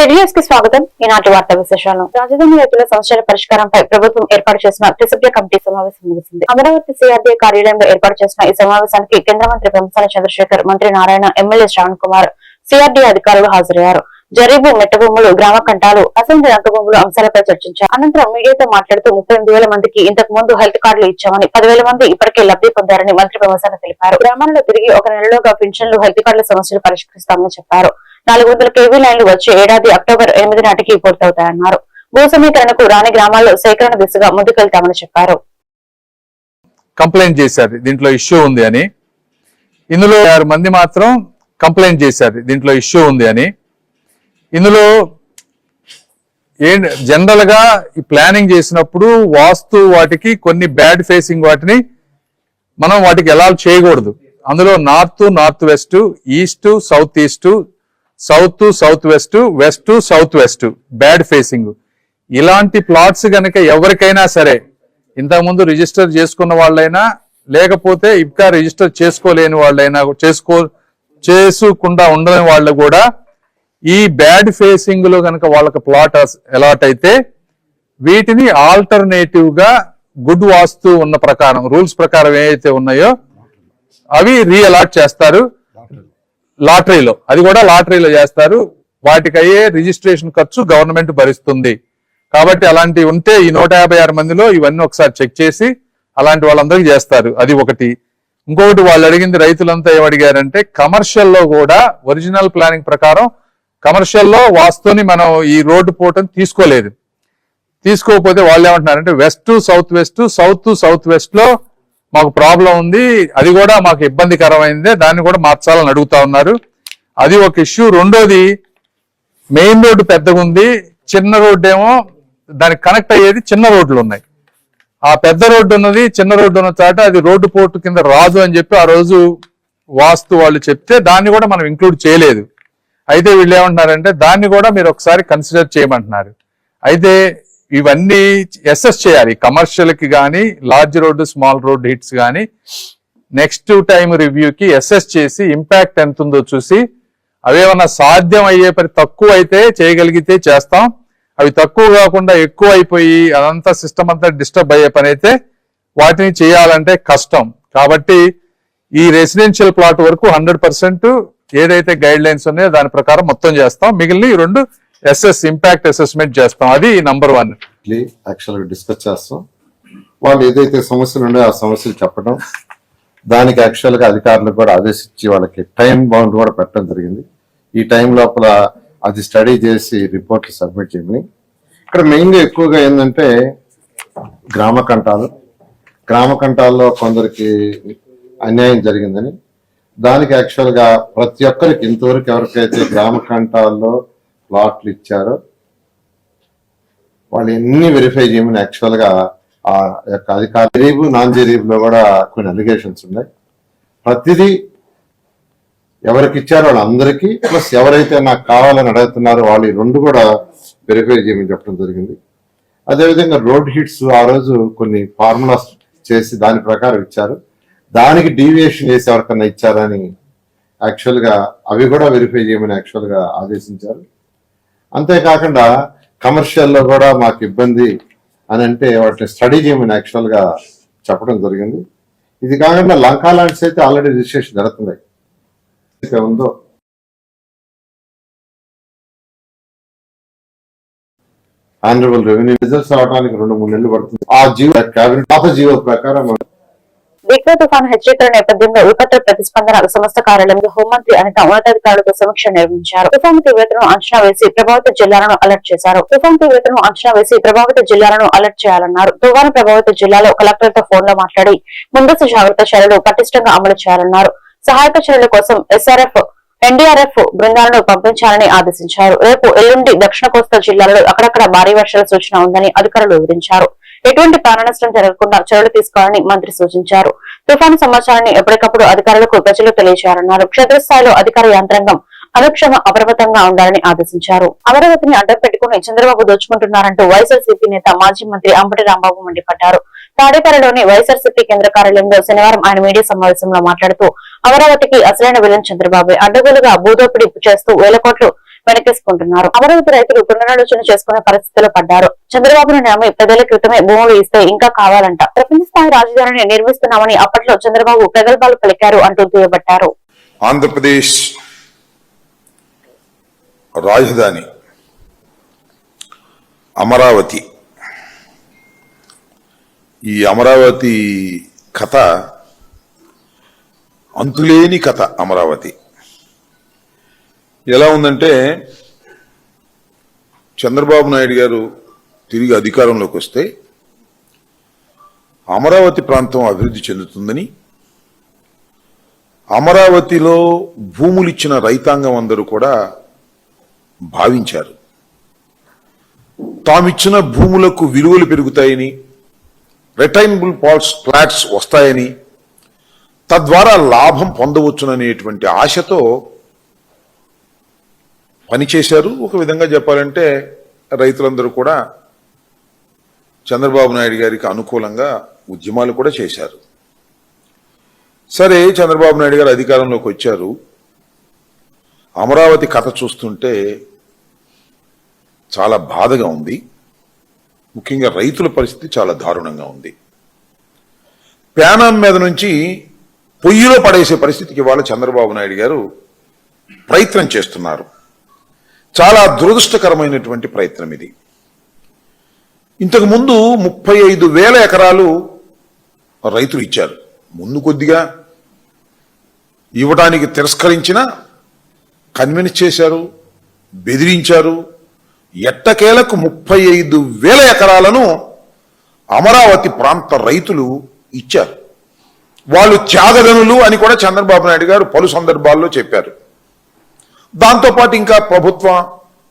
సిడిఎస్కి స్వాగతం. ఈనాటి వార్తా విశేషాలు. రాజధాని రైతుల సమస్యల పరిష్కారంపై ప్రభుత్వం ఏర్పాటు చేసిన త్రిసభ్య కమిటీ సమావేశం ముగిసింది. అమరావతి సిఆర్డీఏ కార్యాలయంలో ఏర్పాటు చేసిన ఈ సమావేశానికి కేంద్ర మంత్రి పెంపసాల చంద్రశేఖర్ మంత్రి నారాయణ ఎమ్మెల్యే శ్రావణ్ కుమార్ సిఆర్డీఏ అధికారులు హాజరయ్యారు. జరీబు మెట్ట గ్రామ కంటాలు అసెంబ్లీ రంగ అంశాలపై చర్చించారు. అనంతరం మీడియాతో మాట్లాడుతూ ముప్పై మందికి ఇంతకు ముందు హెల్త్ కార్డులు ఇచ్చామని పదివేల మంది ఇప్పటికే లబ్ధి పొందారని మంత్రి పెంపసాల తెలిపారు. గ్రామాల్లో తిరిగి ఒక నెలలోగా పింఛన్లు హెల్త్ కార్డుల సమస్యలు పరిష్కరిస్తామని చెప్పారు. నాలుగు వందల కేవీ లైన్లు వచ్చే ఏడాది అక్టోబర్ ఎనిమిది నాటికి పూర్తవుతాయన్నారు. భూ సమీకరణకు రాని గ్రామాల్లో సేకరణ దిశగా ముందుకెళ్తామని చెప్పారు. కంప్లైంట్ చేశారు. దీంట్లో ఇష్యూ ఉంది అని. ఇందులో ఆరు మంది మాత్రం కంప్లైంట్ చేశారు. దీంట్లో ఇష్యూ ఉంది అని. ఇందులో ఏ జనరల్గా ఈ ప్లానింగ్ చేసినప్పుడు వాస్తు వాటికి కొన్ని బ్యాడ్ ఫేసింగ్ వాటిని మనం వాటికి ఎలా చేయకూడదు. అందులో north north west east south east south south west west south west. Bad facing ఇలాంటి ప్లాట్స్ గనక ఎవరికైనా సరే ఇంతకుముందు రిజిస్టర్ చేసుకున్న వాళ్ళైనా లేకపోతే ఇంకా రిజిస్టర్ చేసుకోలేని వాళ్ళైనా చేసుకో చేసుకుండా ఉండని వాళ్ళు కూడా ఈ బ్యాడ్ ఫేసింగ్లో కనుక వాళ్ళకి ప్లాట్ అలాట్ అయితే వీటిని ఆల్టర్నేటివ్గా గుడ్ వాస్తు ఉన్న ప్రకారం రూల్స్ ప్రకారం ఏవైతే ఉన్నాయో అవి రీఅలాట్ చేస్తారు. లాటరీలో. అది కూడా లాటరీలో చేస్తారు. వాటికయ్యే రిజిస్ట్రేషన్ ఖర్చు గవర్నమెంట్ భరిస్తుంది. కాబట్టి అలాంటివి ఉంటే ఈ నూట యాభై ఆరు మందిలో ఇవన్నీ ఒకసారి చెక్ చేసి అలాంటి వాళ్ళందరికీ చేస్తారు. అది ఒకటి. ఇంకొకటి వాళ్ళు అడిగింది రైతులంతా ఏమడిగారంటే కమర్షియల్లో కూడా ఒరిజినల్ ప్లానింగ్ ప్రకారం కమర్షియల్లో వాస్తుని మనం ఈ రోడ్డు పోవటం తీసుకోలేదు. తీసుకోకపోతే వాళ్ళు ఏమంటున్నారంటే west south west south south వెస్ట్లో మాకు ప్రాబ్లం ఉంది అది కూడా మాకు ఇబ్బందికరమైందే దాన్ని కూడా మార్చాలని అడుగుతా ఉన్నారు. అది ఒక ఇష్యూ. రెండోది మెయిన్ రోడ్డు పెద్దగా ఉంది చిన్న రోడ్డు ఏమో దానికి కనెక్ట్ అయ్యేది చిన్న రోడ్లు ఉన్నాయి. ఆ పెద్ద రోడ్డు ఉన్నది చిన్న రోడ్డు ఉన్న చాట అది రోడ్డు పోర్టు కింద రాజు అని చెప్పి ఆ రోజు వాస్తు వాళ్ళు చెప్తే దాన్ని కూడా మనం ఇంక్లూడ్ చేయలేదు. అయితే వీళ్ళు ఏమంటున్నారంటే దాన్ని కూడా మీరు ఒకసారి కన్సిడర్ చేయమంటున్నారు. అయితే ఇవన్నీ ఎస్ఎస్ చేయాలి. కమర్షియల్కి కానీ large road small road hits కానీ నెక్స్ట్ టైం రివ్యూకి ఎస్ఎస్ చేసి ఇంపాక్ట్ ఎంత ఉందో చూసి అవేమన్నా సాధ్యం అయ్యే పని తక్కువ అయితే చేయగలిగితే చేస్తాం. అవి తక్కువ కాకుండా ఎక్కువ అయిపోయి అదంతా సిస్టమ్ అంతా డిస్టర్బ్ అయ్యే పని అయితే వాటిని చేయాలంటే కష్టం. కాబట్టి ఈ రెసిడెన్షియల్ ప్లాట్ వరకు హండ్రెడ్ పర్సెంట్ ఏదైతే గైడ్ లైన్స్ ఉన్నాయో దాని ప్రకారం మొత్తం చేస్తాం. మిగిలిన ఈ రెండు ఎస్ఎస్ ఇంపాక్ట్ అసెస్మెంట్ చేస్తాం. అది నంబర్ వన్ యాక్చువల్గా డిస్కస్ చేస్తాం. వాళ్ళు ఏదైతే సమస్యలు ఉన్నాయో ఆ సమస్యలు చెప్పడం దానికి యాక్చువల్గా అధికారులకు కూడా ఆదేశించి వాళ్ళకి టైం బౌండ్ కూడా పెట్టడం జరిగింది. ఈ టైం లోపల అది స్టడీ చేసి రిపోర్ట్లు సబ్మిట్ చేయమని. ఇక్కడ మెయిన్గా ఎక్కువగా ఏంటంటే గ్రామ కంటాలు. గ్రామ కంఠాల్లో కొందరికి అన్యాయం జరిగిందని. దానికి యాక్చువల్గా ప్రతి ఒక్కరికి ఇంతవరకు ఎవరికైతే గ్రామ కంటాల్లో ప్లాట్లు ఇచ్చారో. వాళ్ళు ఎన్ని వెరిఫై చేయమని యాక్చువల్గా ఆ యొక్క అధికార జరీబు నాన్ జరీబ్లో కూడా కొన్ని అలిగేషన్స్ ఉన్నాయి. ప్రతిదీ ఎవరికి ఇచ్చారో వాళ్ళందరికీ ప్లస్ ఎవరైతే నాకు కావాలని అడుగుతున్నారో వాళ్ళు ఈ రెండు కూడా వెరిఫై చేయమని చెప్పడం జరిగింది. అదేవిధంగా రోడ్ హిట్స్ ఆ రోజు కొన్ని ఫార్ములాస్ చేసి దాని ప్రకారం ఇచ్చారు. దానికి డీవియేషన్ చేసి ఎవరికన్నా ఇచ్చారని యాక్చువల్గా అవి కూడా వెరిఫై చేయమని యాక్చువల్గా ఆదేశించారు. అంతేకాకుండా కమర్షియల్లో కూడా మాకు ఇబ్బంది అని అంటే వాటిని స్టడీ చేయమని యాక్చువల్గా చెప్పడం జరిగింది. ఇది కాకుండా లంకా ల్యాండ్స్ అయితే ఆల్రెడీ రిజిస్ట్రేషన్ జరుగుతున్నాయి. ఉందో ఆనరబుల్ రెవెన్యూ రిజల్ట్స్ రావడానికి రెండు మూడు నెలలు పడుతుంది. ఆ జీవో కేబినెట్ పాత జీవో ప్రకారం దిగ్వ తుఫాను హెచ్చరికల నేపథ్యంలో విపత్తు ప్రతిస్పందన సంస్థ కార్యాలయంలో హోంమంత్రి అనిత ఉన్నతాధికారులతో సమీక్ష నిర్వహించారు. తుఫాను తీవ్రతను అంచనా వేసి ప్రభావిత జిల్లాలను అలర్ట్ చేశారు. తుఫాను తీవ్రతను అంచనా వేసి ప్రభావిత జిల్లాలను అలర్ట్ చేయాలన్నారు. తుఫాను ప్రభావిత జిల్లాలో కలెక్టర్తో ఫోన్లో మాట్లాడి ముందస్తు జాగ్రత్త చర్యలు పటిష్టంగా అమలు చేయాలన్నారు. సహాయక చర్యల కోసం ఎస్ఆర్ఎఫ్ ఎన్డీఆర్ఎఫ్ బృందాలను పంపించాలని ఆదేశించారు. రేపు ఎల్లుండి దక్షిణ కోస్తా జిల్లాలలో అక్కడక్కడ భారీ వర్షాల సూచన ఉందని అధికారులు వివరించారు. ఎటువంటి ప్రాణ నష్టం జరగకుండా చర్యలు తీసుకోవాలని మంత్రి సూచించారు. తుఫాను సమాచారాన్ని ఎప్పటికప్పుడు అధికారులకు ప్రజలు తెలియజేయాలన్నారు. క్షేత్రస్థాయిలో అధికార యంత్రాంగం అనుక్షమ అప్రమత్తంగా ఉండాలని ఆదేశించారు. అమరావతిని అడ్డం పెట్టుకుని చంద్రబాబు దోచుకుంటున్నారంటూ వైఎస్ఆర్సీపీ నేత మాజీ మంత్రి అంబటి రాంబాబు మండిపడ్డారు. తాడేపల్లిలోని వైఎస్ఆర్సీపీ కేంద్ర కార్యాలయంలో శనివారం ఆయన మీడియా సమావేశంలో మాట్లాడుతూ అమరావతికి అసలైన విలన్ చంద్రబాబు. అడ్డగోలుగా భూదోపిడీ చేస్తూ వేల కోట్లు వెనకేసుకుంటున్నారు. అమరావతి రైతులు పునరాలోచన చేసుకునే పరిస్థితిలో పడ్డారు. చంద్రబాబును నమ్మి పదేళ్ళ క్రితమే భూములు ఇస్తే ఇంకా కావాలంట. ప్రపంచ స్థాయి రాజధానిని నిర్మిస్తున్నామని అప్పట్లో చంద్రబాబు ప్రగల్భాలు పలికారు అంటూ దుయ్యబట్టారు ఆంధ్రప్రదేశ్ రాజధాని అమరావతి. ఈ అమరావతి కథ అంతులేని కథ అమరావతి. ఎలా ఉందంటే చంద్రబాబు నాయుడు గారు తిరిగి అధికారంలోకి వస్తే అమరావతి ప్రాంతం అభివృద్ధి చెందుతుందని అమరావతిలో భూములు ఇచ్చిన రైతాంగం అందరూ కూడా భావించారు. తామిచ్చిన భూములకు విలువలు పెరుగుతాయని రిటైనబుల్ పాల్స్ ఫ్లాట్స్ వస్తాయని తద్వారా లాభం పొందవచ్చుననేటువంటి ఆశతో పనిచేశారు ఒక విధంగా చెప్పాలంటే రైతులందరూ కూడా చంద్రబాబు నాయుడు గారికి అనుకూలంగా ఉద్యమాలు కూడా చేశారు. సరే చంద్రబాబు నాయుడు గారు అధికారంలోకి వచ్చారు. అమరావతి కథ చూస్తుంటే చాలా బాధగా ఉంది. ముఖ్యంగా రైతుల పరిస్థితి చాలా దారుణంగా ఉంది. ప్యానం మీద నుంచి పొయ్యిలో పడేసే పరిస్థితికి ఇవాళ చంద్రబాబు నాయుడు గారు ప్రయత్నం చేస్తున్నారు. చాలా దురదృష్టకరమైనటువంటి ప్రయత్నం ఇది. ఇంతకుముందు ముప్పై ఐదు వేల ఎకరాలు రైతులు ఇచ్చారు. ముందు కొద్దిగా ఇవ్వడానికి తిరస్కరించిన కన్విన్స్ చేశారు బెదిరించారు. ఎట్టకేలకు ముప్పై ఐదు వేల ఎకరాలను అమరావతి ప్రాంత రైతులు ఇచ్చారు. వాళ్ళు త్యాగదనులు అని కూడా చంద్రబాబు నాయుడు గారు పలు సందర్భాల్లో చెప్పారు. దాంతోపాటు ఇంకా ప్రభుత్వ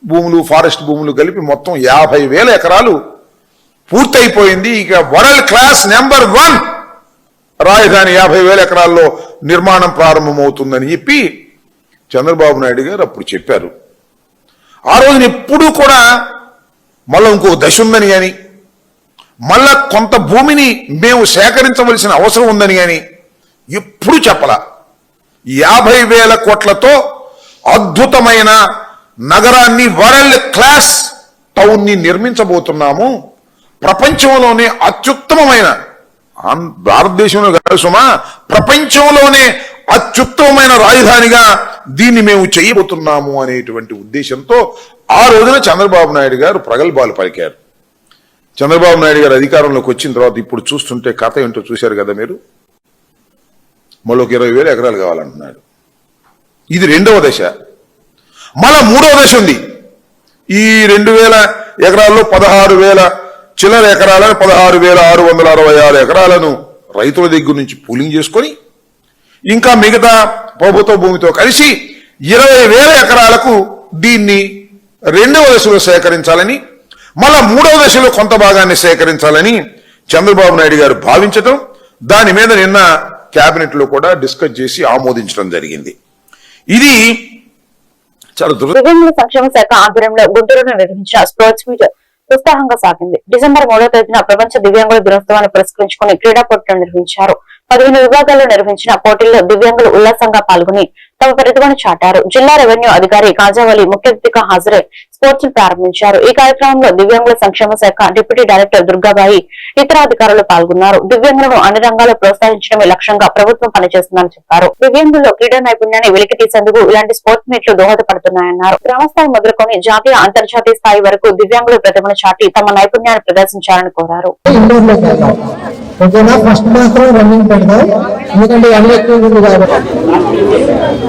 భూములు ఫారెస్ట్ భూములు కలిపి మొత్తం యాభై వేల ఎకరాలు పూర్తయిపోయింది. ఇక వరల్డ్ క్లాస్ నెంబర్ వన్ రాజధాని యాభై వేల ఎకరాల్లో నిర్మాణం ప్రారంభమవుతుందని చెప్పి చంద్రబాబు నాయుడు గారు అప్పుడు చెప్పారు. ఆ రోజున ఎప్పుడూ కూడా మళ్ళీ ఇంకో దశ ఉందని కానీ మళ్ళా కొంత భూమిని మేము సేకరించవలసిన అవసరం ఉందని కానీ ఎప్పుడు చెప్పలా. యాభై వేల కోట్లతో అద్భుతమైన నగరాన్ని వరల్డ్ క్లాస్ టౌన్ని నిర్మించబోతున్నాము. ప్రపంచంలోనే అత్యుత్తమమైన భారతదేశంలో కాదు సుమా ప్రపంచంలోనే అత్యుత్తమమైన రాజధానిగా దీన్ని మేము చేయబోతున్నాము అనేటువంటి ఉద్దేశంతో ఆ రోజున చంద్రబాబు నాయుడు గారు ప్రగల్భాలు పలికారు. చంద్రబాబు నాయుడు గారు అధికారంలోకి వచ్చిన తర్వాత ఇప్పుడు చూస్తుంటే కథ ఏంటో చూశారు కదా మీరు? మళ్ళీ ఒక ఇరవై వేలు ఎకరాలు కావాలంటున్నాడు. ఇది రెండవ దశ. మళ్ళా మూడవ దశ ఉంది. ఈ రెండు వేల ఎకరాల్లో పదహారు వేల చిల్లర ఎకరాలను పదహారు వేల ఆరు వందల అరవై ఆరు ఎకరాలను రైతుల దగ్గర నుంచి పూలింగ్ చేసుకొని ఇంకా మిగతా ప్రభుత్వ భూమితో కలిసి ఇరవై వేల ఎకరాలకు దీన్ని రెండవ దశలో సేకరించాలని మళ్ళా మూడవ దశలో కొంత భాగాన్ని సేకరించాలని చంద్రబాబు నాయుడు గారు భావించటం దాని మీద నిన్న క్యాబినెట్లో కూడా డిస్కస్ చేసి ఆమోదించడం జరిగింది. ఇది చాలా దివ్యాంగుల సంక్షేమ శాఖ ఆధ్వర్యంలో గుంటూరులో నిర్వహించిన స్పోర్ట్స్ మీట్ ఉత్సాహంగా సాగింది. డిసెంబర్ మూడో తేదీన ప్రపంచ దివ్యాంగుల దినోత్సవాన్ని పురస్కరించుకుని క్రీడా పోటీలు నిర్వహించారు. పదిహేను విభాగాల్లో నిర్వహించిన పోటీల్లో దివ్యాంగులు ఉల్లాసంగా పాల్గొని తమ ప్రతిభను చాటారు. జిల్లా రెవెన్యూ అధికారి కాజావలి ముఖ్య అతిథిగా హాజరై స్పోర్ట్స్ ప్రారంభించారు. ఈ కార్యక్రమంలో దివ్యాంగుల సంక్షేమ శాఖ డిప్యూటీ డైరెక్టర్ దుర్గాబాయి ఇతర అధికారులు పాల్గొన్నారు. దివ్యాంగులను అన్ని రంగాల్లో ప్రోత్సహించడమే లక్ష్యంగా ప్రభుత్వం పనిచేస్తుందని చెప్పారు. దివ్యాంగుల్లో క్రీడా నైపుణ్యాన్ని వెలికి తీసేందుకు ఇలాంటి స్పోర్ట్స్ మీట్లు దోహదపడుతున్నాయన్నారు. గ్రామస్థాయి మొదలుకొని జాతీయ అంతర్జాతీయ స్థాయి వరకు దివ్యాంగుల ప్రతిభను చాటి తమ నైపుణ్యాన్ని ప్రదర్శించాలని కోరారు. ఓకేనా? ఫస్ట్ మాత్రం రన్నింగ్ పెడదాం. ఎందుకంటే ఎండ ఎక్కువ ఉంది కాబట్టి.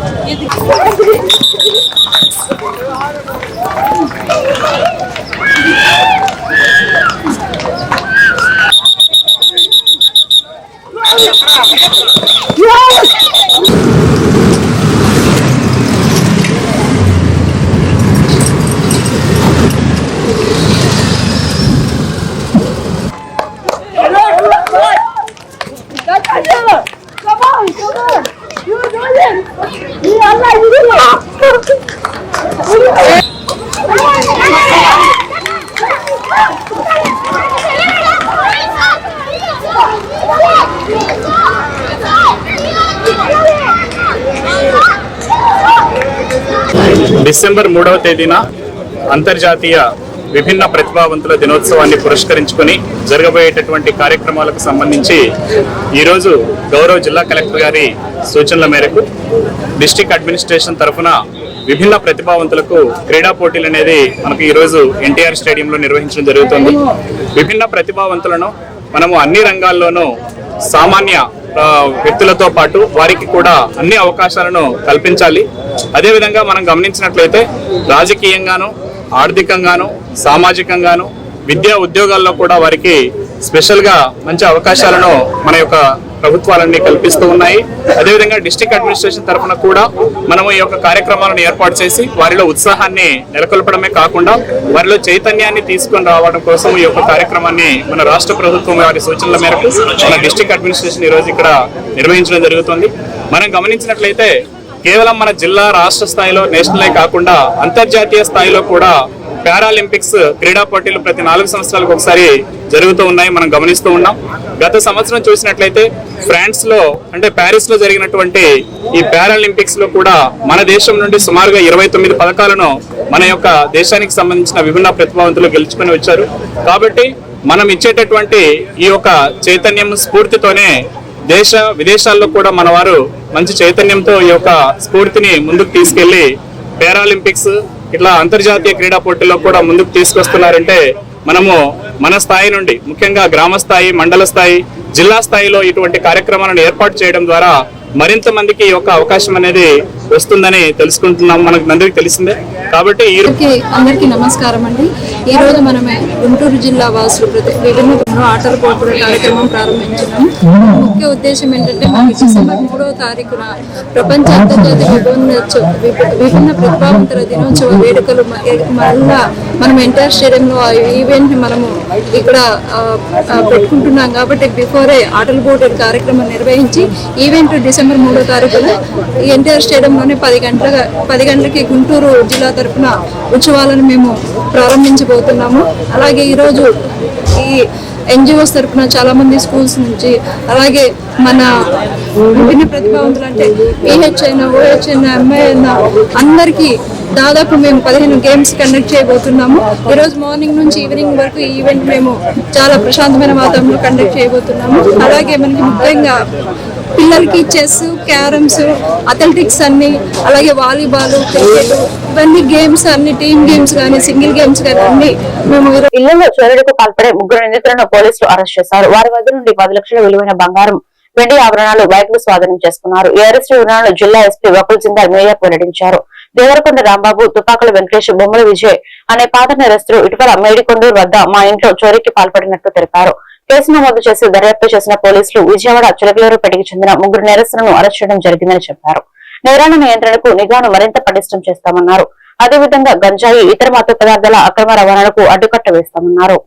Yedik. Yes! డిసెంబర్ మూడవ తేదీన అంతర్జాతీయ విభిన్న ప్రతిభావంతుల దినోత్సవాన్ని పురస్కరించుకొని జరగబోయేటటువంటి కార్యక్రమాలకు సంబంధించి ఈరోజు గౌరవ జిల్లా కలెక్టర్ గారి సూచనల మేరకు డిస్టిక్ అడ్మినిస్ట్రేషన్ తరఫున విభిన్న ప్రతిభావంతులకు క్రీడా పోటీలు అనేది మనకు ఈరోజు ఎన్టీఆర్ స్టేడియంలో నిర్వహించడం జరుగుతుంది. విభిన్న ప్రతిభావంతులను మనము అన్ని రంగాల్లోనూ సామాన్య వ్యక్తులతో పాటు వారికి కూడా అన్ని అవకాశాలను కల్పించాలి. అదేవిధంగా మనం గమనించినట్లయితే రాజకీయంగాను ఆర్థికంగాను సామాజికంగాను విద్యా ఉద్యోగాల్లో కూడా వారికి స్పెషల్గా మంచి అవకాశాలను మన యొక్క ప్రభుత్వాలన్నీ కల్పిస్తూ ఉన్నాయి. అదేవిధంగా డిస్టిక్ అడ్మినిస్ట్రేషన్ తరఫున కూడా మనము ఈ యొక్క కార్యక్రమాలను ఏర్పాటు చేసి వారిలో ఉత్సాహాన్ని నెలకొల్పడమే కాకుండా వారిలో చైతన్యాన్ని తీసుకొని రావడం కోసం ఈ యొక్క కార్యక్రమాన్ని మన రాష్ట్ర ప్రభుత్వం వారి సూచనల మేరకు మన డిస్టిక్ అడ్మినిస్ట్రేషన్ ఈ రోజు ఇక్కడ నిర్వహించడం జరుగుతుంది. మనం గమనించినట్లయితే కేవలం మన జిల్లా రాష్ట్ర స్థాయిలో నేషనలే కాకుండా అంతర్జాతీయ స్థాయిలో కూడా పారాలింపిక్స్ క్రీడా పోటీలు ప్రతి నాలుగు సంవత్సరాలకు ఒకసారి జరుగుతూ ఉన్నాయి. మనం గమనిస్తూ ఉన్నాం. గత సంవత్సరం చూసినట్లయితే ఫ్రాన్స్లో అంటే ప్యారిస్లో జరిగినటువంటి ఈ పారాలింపిక్స్లో కూడా మన దేశం నుండి సుమారుగా ఇరవై తొమ్మిది పథకాలను మన యొక్క దేశానికి సంబంధించిన విభిన్న ప్రతిభావంతులు గెలుచుకొని వచ్చారు. కాబట్టి మనం ఇచ్చేటటువంటి ఈ యొక్క చైతన్యం స్ఫూర్తితోనే దేశ విదేశాల్లో కూడా మన వారు మంచి చైతన్యంతో ఈ యొక్క స్ఫూర్తిని ముందుకు తీసుకెళ్ళి పారాలింపిక్స్ ఇట్లా అంతర్జాతీయ క్రీడా పోటీల్లో కూడా ముందుకు తీసుకొస్తున్నారంటే మనము మన స్థాయి నుండి ముఖ్యంగా గ్రామ స్థాయి మండల స్థాయి జిల్లా స్థాయిలో ఇటువంటి కార్యక్రమాలను ఏర్పాటు చేయడం ద్వారా మరింత మందికి ఈ యొక్క అవకాశం అనేది వస్తుందని తెలుసుకుంటున్నాం మనకు అందరికీ తెలిసిందే. కాబట్టి అందరికీ నమస్కారం అండి. ఈ రోజు మనమే గుంటూరు జిల్లా వాసులు ప్రతి విభిన్న ఆటల పోటీల కార్యక్రమం ప్రారంభించినాం. ముఖ్య ఉద్దేశం ఏంటంటే మనకి డిసెంబర్ మూడవ తారీఖున ప్రపంచ అంతర్జాతీయ విభిన్న ప్రతిభావంతుల దినోత్సవ వేడుకలు మళ్ళా మనం ఎంటైర్ స్టేడియంలో ఈవెంట్ మనము ఇక్కడ పెట్టుకుంటున్నాం. కాబట్టి బిఫోరే ఆటల పోటీల కార్యక్రమం నిర్వహించి ఈవెంట్ డిసెంబర్ మూడో తారీఖున ఎన్టీఆర్ స్టేడియంలోనే పది గంటల పది గంటలకి గుంటూరు జిల్లా తరఫున ఉత్సవాలను మేము ప్రారంభించబోతున్నాము. అలాగే ఈరోజు ఈ ఎన్జిఓస్ తరఫున చాలామంది స్కూల్స్ నుంచి అలాగే మన విభిన్న ప్రతిభావంతులు అంటే పిహెచ్ అయినా ఓహెచ్ అయినా ఎంఐ అయినా అందరికీ దాదాపు మేము పదిహేను గేమ్స్ కండక్ట్ చేయబోతున్నాము. ఈరోజు మార్నింగ్ నుంచి ఈవినింగ్ వరకు ఈ ఈవెంట్ మేము చాలా ప్రశాంతమైన వాతావరణంలో కండక్ట్ చేయబోతున్నాము. అలాగే మనకి ముఖ్యంగా పిల్లలకి చెస్ క్యారమ్స్ అథ్లెటిక్స్ అన్ని అలాగే వాలీబాల్ క్రికెట్ ఇవన్నీ గేమ్స్ అన్ని టీమ్ గేమ్స్ కానీ సింగిల్ గేమ్స్ కానీ అన్ని మేము ఇళ్ళలో చోరీలకు పాల్పడే ముగ్గురు నిందితులను పోలీసులు అరెస్ట్ చేశారు. వారి వద్ద నుండి పది లక్షల విలువైన బంగారం వెండి ఆభరణాలు బైక్లు స్వాధీనం చేసుకున్నారు. ఈ అరెస్టు వివరాలను జిల్లా ఎస్పీ వకుల్ జిందాల్ మీడియాకు వెల్లడించారు. దేవరకొండ రాంబాబు తుపాకుల వెంకటేష్ బొమ్మల విజయ్ అనే పాత నేరస్తులు ఇటీవల మేడికొండూరు వద్ద మా ఇంట్లో చోరీకి పాల్పడినట్లు తెలిపారు. కేసు నమోదు చేసి దర్యాప్తు చేసిన పోలీసులు విజయవాడ చిలకలూరుపేటకి చెందిన ముగ్గురు నేరస్తులను అరెస్ట్ చేయడం జరిగిందని చెప్పారు. నేరాల నియంత్రణకు నిఘాను మరింత పటిష్టం చేస్తామన్నారు. అదేవిధంగా గంజాయి ఇతర మత్తు పదార్థాల అక్రమ రవాణాకు అడ్డుకట్ట వేస్తామన్నారు.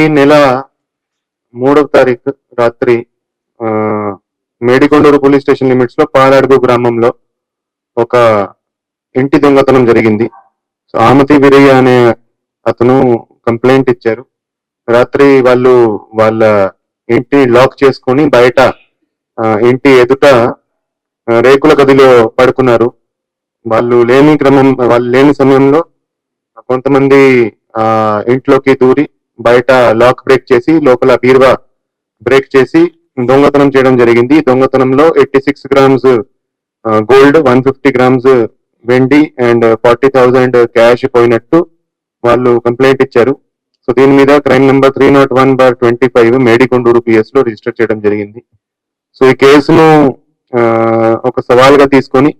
ఈ నెల మూడవ తారీఖు రాత్రి మేడికొండూరు పోలీస్ స్టేషన్ లిమిట్స్లో పాలాడుగు గ్రామంలో ఒక ఇంటి దొంగతనం జరిగింది. సో ఆమతి వీరయ్య అనే అతను కంప్లైంట్ ఇచ్చారు. రాత్రి వాళ్ళు వాళ్ళ ఇంటి లాక్ చేసుకొని బయట ఇంటి ఎదుట రేకుల గదిలో పడుకున్నారు. వాళ్ళు లేని క్రమం వాళ్ళు లేని సమయంలో కొంతమంది ఆ ఇంట్లోకి దూరి బయట లాక్ బ్రేక్ చేసి లోపల బీరువా బ్రేక్ చేసి దొంగతనం చేయడం జరిగింది. దొంగతనంలో eighty six grams gold one fifty grams వెండి అండ్ ఫార్టీ థౌజండ్ క్యాష్ పోయినట్టు వాళ్ళు కంప్లైంట్ ఇచ్చారు. సో దీని మీద crime number three not one bar twenty five Medikonduru పిఎస్లో register చేయడం జరిగింది. సో ఈ కేసును ఒక సవాల్గా తీసుకొని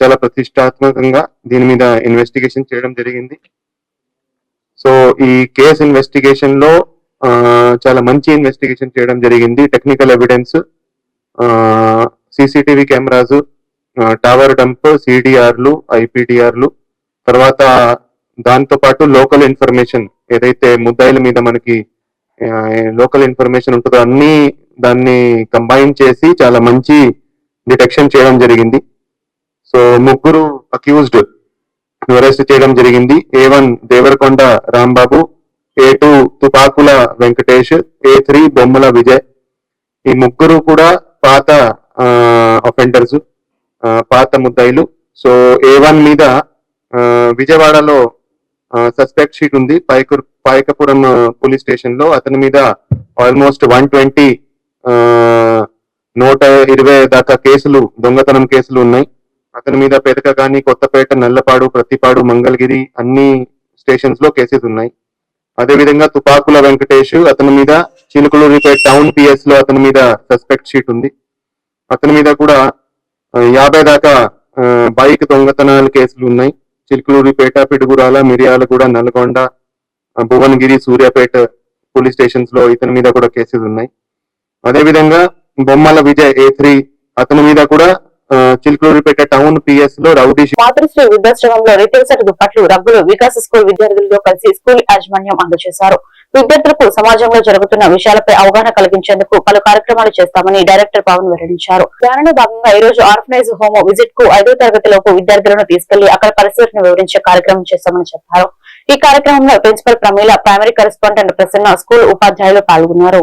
చాలా ప్రతిష్టాత్మకంగా దీని మీద ఇన్వెస్టిగేషన్ చేయడం జరిగింది. సో ఈ కేసు ఇన్వెస్టిగేషన్లో చాలా మంచి ఇన్వెస్టిగేషన్ చేయడం జరిగింది. Technical evidence CCTV cameras tower dump సిడిఆర్లు ఐపీడిఆర్లు తర్వాత దాంతో పాటు లోకల్ ఇన్ఫర్మేషన్ ఏదైతే ముద్దాయిల మీద మనకి లోకల్ ఇన్ఫర్మేషన్ ఉంటుందో అన్ని దాన్ని కంబైన్ చేసి చాలా మంచి డిటెక్షన్ చేయడం జరిగింది. సో ముగ్గురు అక్యూజ్డ్ అరెస్ట్ చేయడం జరిగింది. A one Devarakonda Rambabu A two Tupakula Venkatesh A three Bommala Vijay. ఈ ముగ్గురు కూడా పాత అఫెండర్స్ పాత ముద్దాయిలు. సో ఏ వన్ మీద విజయవాడలో సస్పెక్ట్ షీట్ ఉంది. పైకు పాయకపురం పోలీస్ స్టేషన్లో. అతని మీద ఆల్మోస్ట్ వన్ ట్వంటీ నూట ఇరవై దాకా కేసులు దొంగతనం కేసులు ఉన్నాయి. అతని మీద పెదక కానీ కొత్తపేట నల్లపాడు ప్రతిపాడు మంగళగిరి అన్ని స్టేషన్స్లో కేసెస్ ఉన్నాయి. అదేవిధంగా తుపాకుల వెంకటేష్ అతని మీద చిలుకలూరిపేట టౌన్ పిఎస్లో అతని మీద సస్పెక్ట్ షీట్ ఉంది. అతని మీద కూడా యాభై దాకా బైక్ దొంగతనాల కేసులు ఉన్నాయి. చిలుకలూరిపేట పిడుగురాల మిరియాలగూడ నల్గొండ భువనగిరి సూర్యాపేట పోలీస్ స్టేషన్స్లో ఇతని మీద కూడా కేసెస్ ఉన్నాయి. అదేవిధంగా బొమ్మల విజయ్ ఏ త్రీ అతని మీద కూడా చిలుకూరుపేట టౌన్ పిఎస్లో రౌడీ మాతృశ్రీ వృద్ధాశ్రమంలో రిటైల్ సెట్ దుప్పట్లు రగ్గులు వికాస్ స్కూల్ విద్యార్థులతో కలిసి స్కూల్ యాజమాన్యం అందజేశారు. విద్యార్థులకు సమాజంలో జరుగుతున్న విషయాలపై అవగాహన కలిగించేందుకు పలు కార్యక్రమాలు చేస్తామని డైరెక్టర్ పవన్ వెల్లడించారు. దానిలో భాగంగా ఈ రోజు ఆర్ఫనైజ్ హోమ్ విజిట్కు ఐదో తరగతిలోపు విద్యార్థులను తీసుకెళ్ళి అక్కడ పరిస్థితిని వివరించే కార్యక్రమం చేస్తామని చెప్పారు. ఈ కార్యక్రమంలో principal Pramila primary correspondent Prasanna school ఉపాధ్యాయులు పాల్గొన్నారు.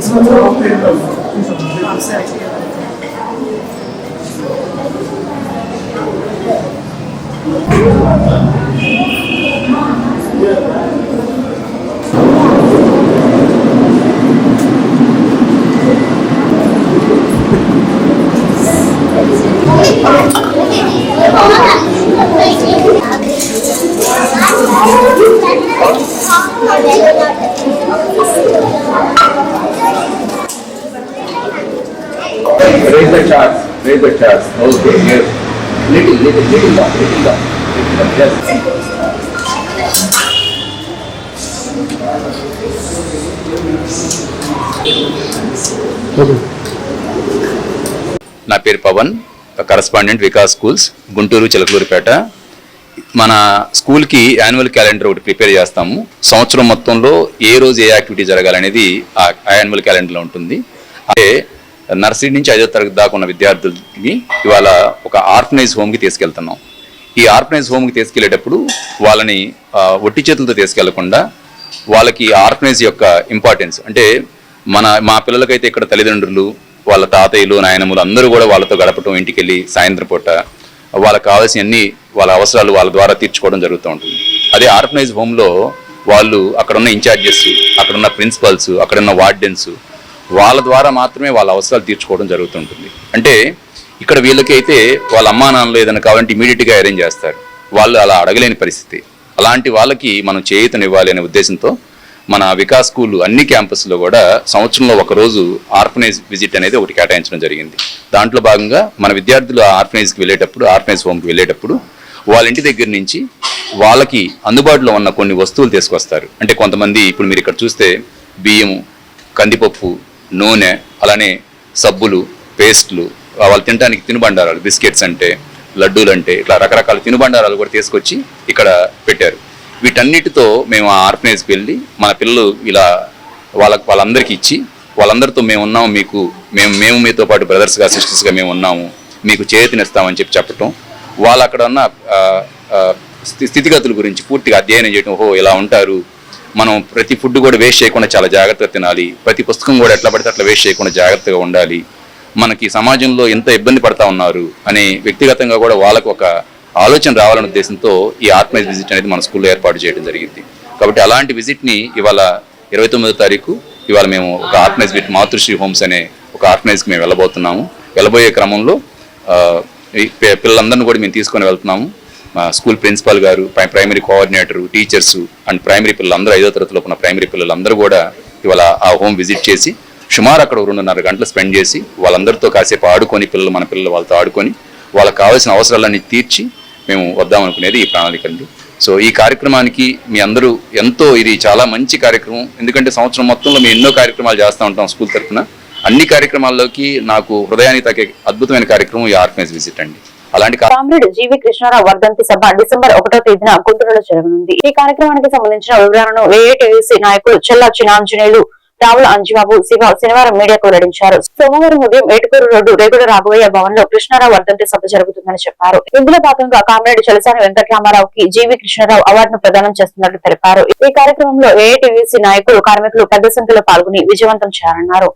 It's é o long period of upset. Yeah. Chart. Raise. Okay. here. Little, little, little down, little down. Little down. Yes. నా పేరు పవన్ కరస్పాండెంట్ వికాస్ స్కూల్స్ గుంటూరు చిలకలూరిపేట మన స్కూల్కి యాన్యువల్ క్యాలెండర్ ఒకటి ప్రిపేర్ చేస్తాము సంవత్సరం మొత్తంలో ఏ రోజు ఏ యాక్టివిటీ జరగాలనేది ఆ యాన్యువల్ క్యాలెండర్లో ఉంటుంది అదే నర్సరీ నుంచి ఐదో తరగతి దాకా ఉన్న విద్యార్థులకి ఇవాళ ఒక ఆర్ఫనైజ్ హోమ్కి తీసుకెళ్తున్నాం. ఈ ఆర్ఫనైజ్ హోమ్కి తీసుకెళ్ళేటప్పుడు వాళ్ళని ఒట్టి చేతులతో తీసుకెళ్ళకుండా వాళ్ళకి ఆర్ఫనైజ్ యొక్క ఇంపార్టెన్స్ అంటే మన మా పిల్లలకైతే ఇక్కడ తల్లిదండ్రులు వాళ్ళ తాతయ్యలు నాయనములు అందరూ కూడా వాళ్ళతో గడపటం ఇంటికి వెళ్ళి సాయంత్రం పూట వాళ్ళకి కావాల్సిన అన్ని వాళ్ళ అవసరాలు వాళ్ళ ద్వారా తీర్చుకోవడం జరుగుతూ ఉంటుంది. అదే ఆర్ఫనైజ్ హోమ్లో వాళ్ళు అక్కడ ఉన్న ఇన్ఛార్జెస్ అక్కడున్న ప్రిన్సిపల్స్ అక్కడున్న వార్డెన్స్ వాళ్ళ ద్వారా మాత్రమే వాళ్ళ అవసరాలు తీర్చుకోవడం జరుగుతుంటుంది. అంటే ఇక్కడ వీళ్ళకైతే వాళ్ళ అమ్మా నాన్నలు ఏదైనా కావాలంటే ఇమీడియట్గా అరేంజ్ చేస్తారు. వాళ్ళు అలా అడగలేని పరిస్థితి. అలాంటి వాళ్ళకి మనం చేయూతనివ్వాలి అనే ఉద్దేశంతో మన వికాస్ స్కూల్ అన్ని క్యాంపస్లో కూడా సంవత్సరంలో ఒక రోజు ఆర్ఫనైజ్ విజిట్ అనేది ఒకటి కేటాయించడం జరిగింది. దాంట్లో భాగంగా మన విద్యార్థులు ఆర్ఫనైజ్కి వెళ్ళేటప్పుడు ఆర్ఫనైజ్ హోమ్కి వెళ్ళేటప్పుడు వాళ్ళ ఇంటి దగ్గర నుంచి వాళ్ళకి అందుబాటులో ఉన్న కొన్ని వస్తువులు తీసుకొస్తారు. అంటే కొంతమంది ఇప్పుడు మీరు ఇక్కడ చూస్తే బియ్యం కందిపప్పు నూనె అలానే సబ్బులు పేస్ట్లు వాళ్ళు తినడానికి తినుబండారాలు బిస్కెట్స్ అంటే లడ్డూలు అంటే ఇట్లా రకరకాల తినుబండారాలు కూడా తీసుకొచ్చి ఇక్కడ పెట్టారు. వీటన్నిటితో మేము ఆ ఆర్ఫనేజ్కి వెళ్ళి మన పిల్లలు ఇలా వాళ్ళకి వాళ్ళందరికీ ఇచ్చి వాళ్ళందరితో మేము ఉన్నాము మీకు మేము మేము మీతో పాటు బ్రదర్స్గా సిస్టర్స్గా మేము ఉన్నాము మీకు చేతినిస్తామని చెప్పి చెప్పటం. వాళ్ళు అక్కడ ఉన్న స్థి- స్థితిగతుల గురించి పూర్తిగా అధ్యయనం చేయడం ఓహో ఇలా ఉంటారు మనం ప్రతి ఫుడ్ కూడా వేస్ట్ చేయకుండా చాలా జాగ్రత్తగా తినాలి. ప్రతి పుస్తకం కూడా ఎట్లా పడితే అట్లా వేస్ట్ చేయకుండా జాగ్రత్తగా ఉండాలి. మనకి సమాజంలో ఎంత ఇబ్బంది పడతా ఉన్నారు అనే వ్యక్తిగతంగా కూడా వాళ్ళకు ఒక ఆలోచన రావాలనే ఉద్దేశంతో ఈ ఆర్గనైజ్ విజిట్ అనేది మన స్కూల్లో ఏర్పాటు చేయడం జరిగింది. కాబట్టి అలాంటి విజిట్ని ఇవాళ ఇరవై తొమ్మిదో తారీఖు ఇవాళ మేము ఒక ఆర్గనైజ్ విత్ మాతృశ్రీ హోమ్స్ అనే ఒక ఆర్గనైజ్కి మేము వెళ్ళబోతున్నాము. వెళ్ళబోయే క్రమంలో ఈ పిల్లలందరినీ కూడా మేము తీసుకొని వెళ్తున్నాము. మా స్కూల్ ప్రిన్సిపాల్ గారు primary coordinator teachers and primary పిల్లలందరూ ఐదో తరగతిలో ఉన్న ప్రైమరీ పిల్లలందరూ కూడా ఇవాళ ఆ హోమ్ విజిట్ చేసి సుమారు అక్కడ రెండున్నర గంటలు స్పెండ్ చేసి వాళ్ళందరితో కాసేపు ఆడుకొని పిల్లలు మన పిల్లలు వాళ్ళతో ఆడుకొని వాళ్ళకి కావాల్సిన అవసరాలన్నీ తీర్చి మేము వద్దాం అనుకునేది ఈ ప్రణాళిక అండి. సో ఈ కార్యక్రమానికి మీ అందరూ ఎంతో ఇది చాలా మంచి కార్యక్రమం. ఎందుకంటే సంవత్సరం మొత్తంలో మేము ఎన్నో కార్యక్రమాలు చేస్తూ ఉంటాం స్కూల్ తరఫున అన్ని కార్యక్రమాల్లోకి నాకు హృదయానికి తాకే అద్భుతమైన కార్యక్రమం ఈ ఆర్గనైజ్ విజిట్ అండి. అలాంటి కామ్రేడ్ జీవి కృష్ణారావు వర్ధంతి సభ డిసెంబర్ ఒకటో తేదీన గుంటూరులో జరగనుంది. ఈ కార్యక్రమానికి సంబంధించిన వివరాలను ఏఐటీసీ నాయకులు చెల్లా చినాంజనేయులు రావుల అంజిబాబు శివ శనివారం మీడియాకు వెల్లడించారు సోమవారం ఉదయం ఏటుకూరు రోడ్డు రేగుల రాఘవయ్య భవన్లో కృష్ణారావు వర్ధంతి సభ జరుగుతుందని చెప్పారు. ఇందులో భాగంగా కామ్రేడ్ చలసాని వెంకటరామారావుకి జీవి కృష్ణారావు అవార్డును ప్రదానం చేస్తున్నట్లు తెలిపారు. ఈ కార్యక్రమంలో ఏఐటీసీ నాయకులు కార్మికులు పెద్ద సంఖ్యలో పాల్గొని విజయవంతం చేయాలన్నారు.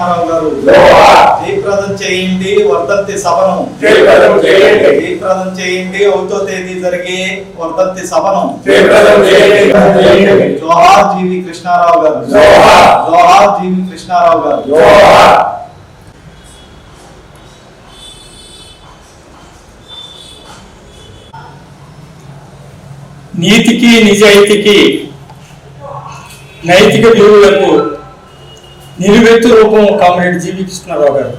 గారు జయప్రదం చేయండి వర్ధంతి సభను. జయప్రదం చేయండి. ఒకటో తేదీ జరిగే వర్ధంతి సభను. జోహార్ జీవి కృష్ణారావు గారు. జోహార్. జీవి కృష్ణారావు గారు. నీతికి నిజాయితీకి నైతిక విలువలకు నిలువెత్తు రూపం కామ్రేడ్ జీవి కృష్ణారావు గారు.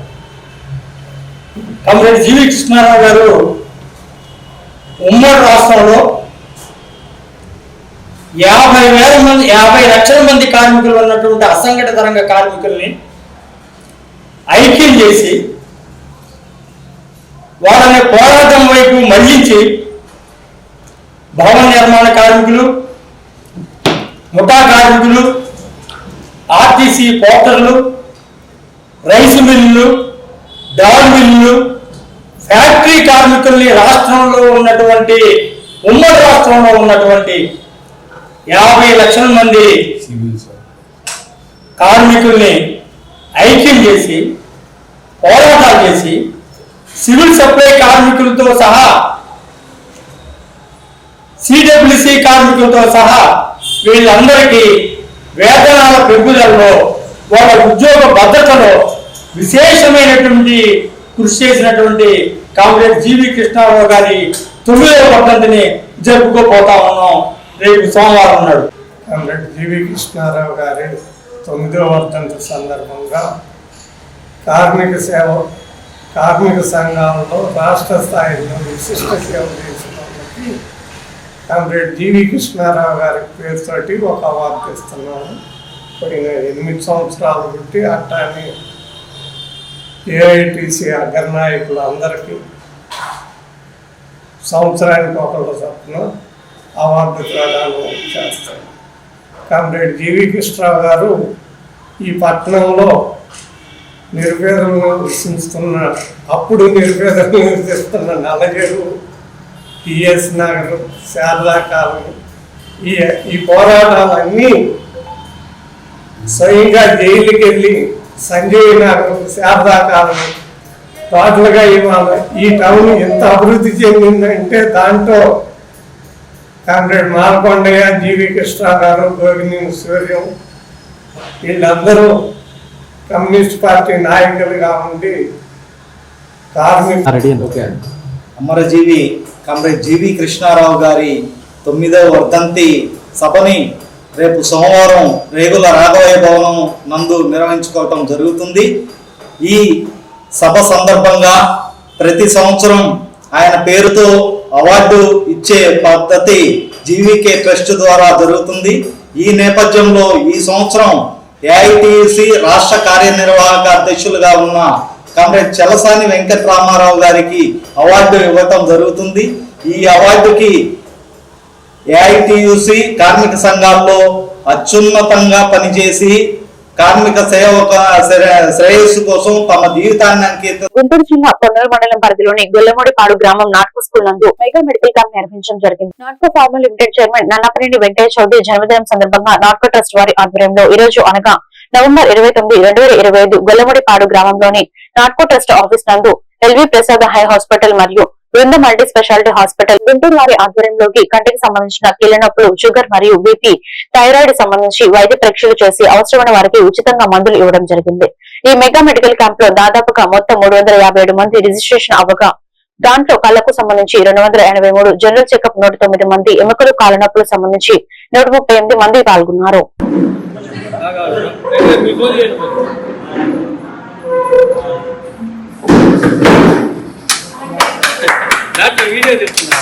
కామ్రేడ్ జీవి కృష్ణారావు గారు ఉమ్మడి రాష్ట్రంలో యాభై వేల మంది యాభై లక్షల మంది కార్మికులు ఉన్నటువంటి అసంఘటిత రంగ కార్మికుల్ని ఐక్యం చేసి వాళ్ళని పోరాటం వైపు మళ్ళించి భవన నిర్మాణ కార్మికులు ముఠా కార్మికులు ఆర్టీసీ పోర్టర్లు రైసు మిల్లులు డాల్ మిల్లులు ఫ్యాక్టరీ కార్మికుల్ని రాష్ట్రంలో ఉన్నటువంటి ఉమ్మడి రాష్ట్రంలో ఉన్నటువంటి యాభై లక్షల మంది కార్మికుల్ని ఐక్యం చేసి పోరాటాలు చేసి సివిల్ సప్లై కార్మికులతో సహా సిడబ్ల్యూసి కార్మికులతో సహా వీళ్ళందరికీ వేతనాల పెంపుదలలో వాళ్ళ ఉద్యోగ భద్రతలో విశేషమైనటువంటి కృషి చేసినటువంటి కామ్రేడ్ జీవి కృష్ణారావు గారి తొమ్మిదవ వర్ధంతిని జరుపుకోపోతా ఉన్నాం. రేపు సోమవారం నాడు. కామ్రేడ్ జీవి కృష్ణారావు గారి తొమ్మిదో వర్ధంతి సందర్భంగా కార్మిక సేవ కార్మిక సంఘాలలో రాష్ట్ర స్థాయిలో విశిష్ట సేవ చేసి కామ్రేడ్ జీవి కృష్ణారావు గారి పేరుతోటి ఒక అవార్డు ఇస్తున్నాము పోయిన ఎనిమిది సంవత్సరాలు బట్టి అట్టాని ఏఐటిసి అగ్రనాయకులు అందరికీ సంవత్సరానికి ఒకళ్ళు చొప్పున అవార్డు ప్రదానం చేస్తారు కామ్రేడ్ జీవి కృష్ణరావు గారు ఈ పట్టణంలో నిరుపేదలను విశ్వసిస్తున్న అప్పుడు నిరుపేదలను విశ్వసిస్తున్న నల్లజేరు టిఎస్ నగర్ శారదా కాలనీ ఈ ఈ పోరాటాలన్నీ స్వయంగా జైలుకి వెళ్ళి సంజయ్ నగర్ శారదా కాలనీ టోటల్గా ఇవాళ ఈ టౌన్ ఎంత అభివృద్ధి చెందిందంటే దాంట్లో కామ్రేడ్ మాలకొండయ్య జీవి కృష్ణ గారు గోగిని సూర్యం వీళ్ళందరూ కమ్యూనిస్ట్ పార్టీ నాయకులుగా ఉండి కార్మిక అమరజీవి కామ్రేడ్ జీవి కృష్ణారావు గారి తొమ్మిదవ వర్ధంతి సభని రేపు సోమవారం రేగుల రాఘవయ్య భవనం నందు నిర్వహించుకోవటం జరుగుతుంది. ఈ సభ సందర్భంగా ప్రతి సంవత్సరం ఆయన పేరుతో అవార్డు ఇచ్చే పద్ధతి జీవీకే ట్రస్ట్ ద్వారా జరుగుతుంది. ఈ నేపథ్యంలో ఈ సంవత్సరం ఏఐటిసి రాష్ట్ర కార్యనిర్వాహక అధ్యక్షులుగా ఉన్న కామ్రేడ్ చలసాని వెంకటరామారావు గారికి అవార్డు ఇవ్వటం జరుగుతుంది. ఈ అవార్డుకి ఏఐటియుసి కార్మిక సంఘాల్లో అత్యున్నతంగా పనిచేసి కార్మిక సేవక శ్రేయస్సు కోసం తమ జీవితాన్ని అంకితం గుంటూరు జిల్లా కొన్నూరు మండలం పరిధిలోని గొల్లమూడిపాడు గ్రామం నాటక స్కూల్ నందు మెగా మెడికల్ క్యాంప్ నిర్వహించడం జరిగింది. Natco pharma limited chairman Nannapaneni Venkaiah Chowdary జన్మదినం సందర్భంగా నాటకో ట్రస్ట్ వారి ఆధ్వర్యంలో ఈ రోజు అనగా నవంబర్ ఇరవై తొమ్మిది రెండు వేల ఇరవై ఐదు గొల్లముడిపాడు గ్రామంలోని నాట్కో ట్రస్ట్ ఆఫీస్ నందు ఎల్వి ప్రసాద్ హై హాస్పిటల్ మరియు Brunda multi speciality hospital Guntur వారి ఆధ్వర్యంలోకి కంటికి సంబంధించిన కీళ్ళనొప్పులు షుగర్ మరియు బీపీ థైరాయిడ్ సంబంధించి వైద్య పరీక్షలు చేసి అవసరమైన వారికి ఉచితంగా మందులు ఇవ్వడం జరిగింది. ఈ మెగా మెడికల్ క్యాంప్లో దాదాపుగా మొత్తం మూడు వందల యాభై ఏడు మంది రిజిస్ట్రేషన్ అవ్వగా దాంట్లో కళ్ళకు సంబంధించి రెండు వందల ఎనభై మూడు జనరల్ చెకప్ నూట తొమ్మిది మంది ఎముకలు కాలనొప్పులకు సంబంధించి నూట ముప్పై ఎనిమిది మంది పాల్గొన్నారు. దాంట్లో వీడియో చెప్తున్నా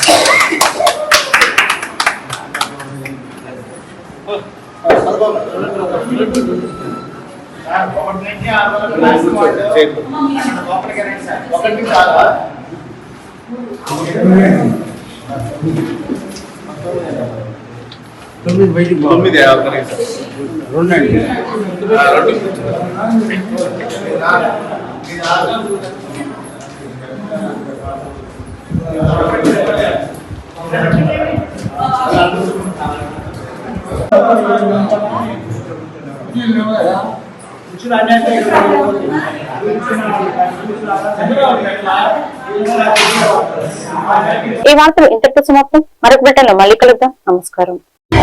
ఒకటి ఈ వార్తలు ఇంతటితో సమాప్తం. మరొక బిడ్డలో మళ్ళీ కలుద్దాం. నమస్కారం. Go,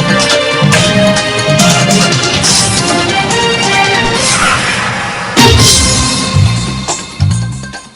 go.